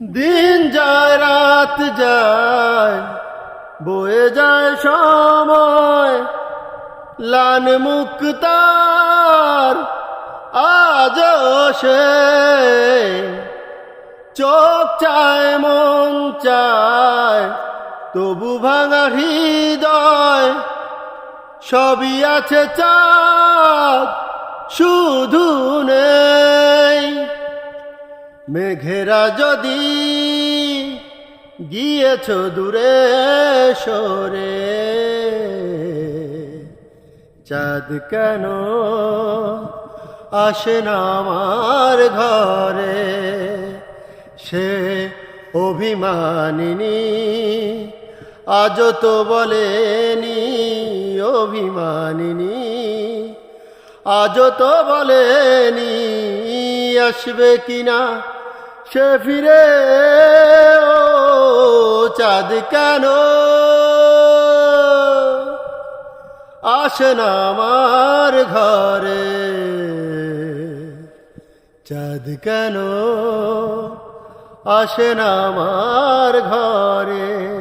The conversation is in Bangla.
দিন যায়, রাত যায়, বয়ে যায় সময়। লান মুক্তার আজ সে। চোখ চায়, মন চায়, তবু ভাঙা হৃদয়, সবই আছে চাঁদ। মেঘেরা যদি গিয়েছ দূরে সরে, চাঁদ কেন আসে না আমার ঘরে? সে অভিমানিনী আজ তো বলেনি অভিমানিনী আজ তো বলেনি আসবে কিনা সে ফিরে, ও চাঁদ কেন? আসে না আমার ঘরে। চাঁদ কেন? আসে না আমার ঘরে।